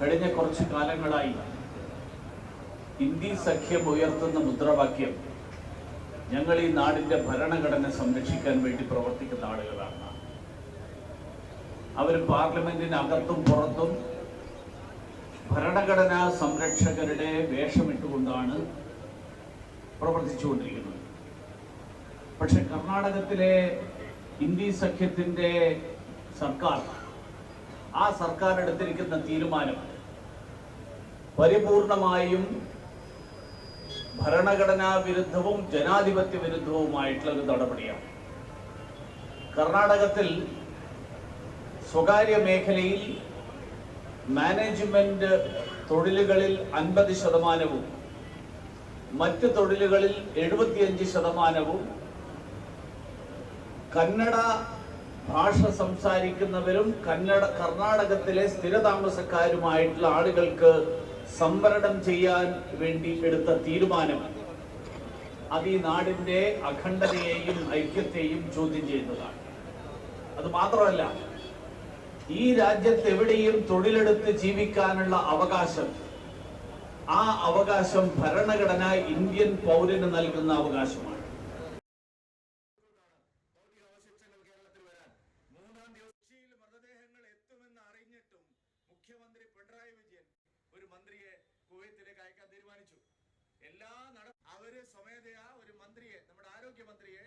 കഴിഞ്ഞ കുറച്ച് കാലങ്ങളായി ഇന്ത്യ സഖ്യം ഉയർത്തുന്ന മുദ്രാവാക്യം ഞങ്ങൾ ഈ നാടിന്റെ ഭരണഘടന സംരക്ഷിക്കാൻ വേണ്ടി പ്രവർത്തിക്കുന്ന ആളുകളാണ്. അവർ പാർലമെന്റിനകത്തും പുറത്തും ഭരണഘടനാ സംരക്ഷകരുടെ വേഷമിട്ടുകൊണ്ടാണ് പ്രവർത്തിച്ചുകൊണ്ടിരിക്കുന്നത്. പക്ഷെ കർണാടകത്തിലെ ഇന്ത്യ സഖ്യത്തിന്റെ സർക്കാർ ആ സർക്കാർ എടുത്തിരിക്കുന്ന തീരുമാനം പരിപൂർണമായും ഭരണഘടനാ വിരുദ്ധവും ജനാധിപത്യ വിരുദ്ധവുമായിട്ടുള്ള ഒരു നടപടിയാണ്. കർണാടകത്തിൽ സ്വകാര്യ മേഖലയിൽ മാനേജ്മെന്റ് തൊഴിലുകളിൽ അൻപത് ശതമാനവും മറ്റ് തൊഴിലുകളിൽ എഴുപത്തിയഞ്ച് ശതമാനവും കന്നഡ ഭാഷ സംസാരിക്കുന്നവരും കന്നഡ കർണാടകത്തിലെ സ്ഥിരതാമസക്കാരുമായിട്ടുള്ള ആളുകൾക്ക് സംവരണം ചെയ്യാൻ വേണ്ടി എടുത്ത തീരുമാനം. അത് ഈ നാടിന്റെ അഖണ്ഡതയെയും ഐക്യത്തെയും ചോദ്യം ചെയ്യുന്നതാണ്. അത് മാത്രമല്ല ഈ രാജ്യത്ത് എവിടെയും തൊഴിലെടുത്ത് ജീവിക്കാനുള്ള അവകാശം ആ അവകാശം ഭരണഘടന ഇന്ത്യൻ പൗരന് നൽകുന്ന അവകാശമാണ്. മൂന്നാം ദിവസം കൊച്ചിയിൽ മൃതദേഹങ്ങൾ എത്തുമെന്ന് അറിഞ്ഞിട്ടും മുഖ്യമന്ത്രി പിണറായി വിജയൻ ഒരു മന്ത്രിയെ കുവൈത്തിലേക്ക് അയക്കാൻ തീരുമാനിച്ചു. എല്ലാ നട അവർ സ്വമേധയാ ഒരു മന്ത്രിയെ നമ്മുടെ ആരോഗ്യമന്ത്രിയെ